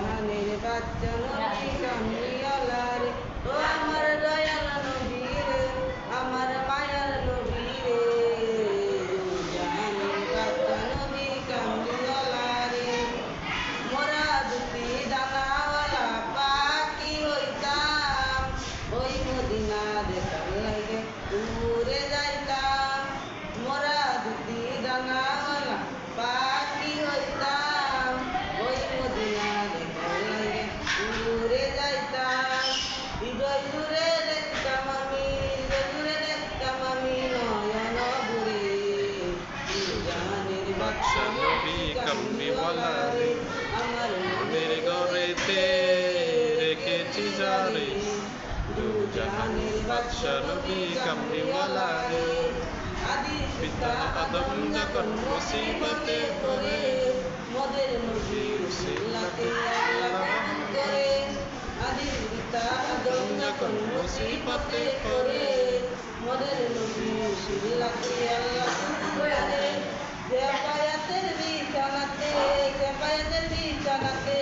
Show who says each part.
Speaker 1: জাহানের বাচ্চা নবী কামলিওয়ালা রে আমার
Speaker 2: ঘরেতে রেখেছি যারে দু জাহানের বাদশা নবী কামড়িওয়ালা রে পিতা আদম যখন মুসিবতে পড়ে
Speaker 1: মুসিবতে পড়ে মোদের নবী মুসিবতে আল্লাহ দয়ালে কেপায়াতের বিছানাতে কেপায়াতের বিছানাতে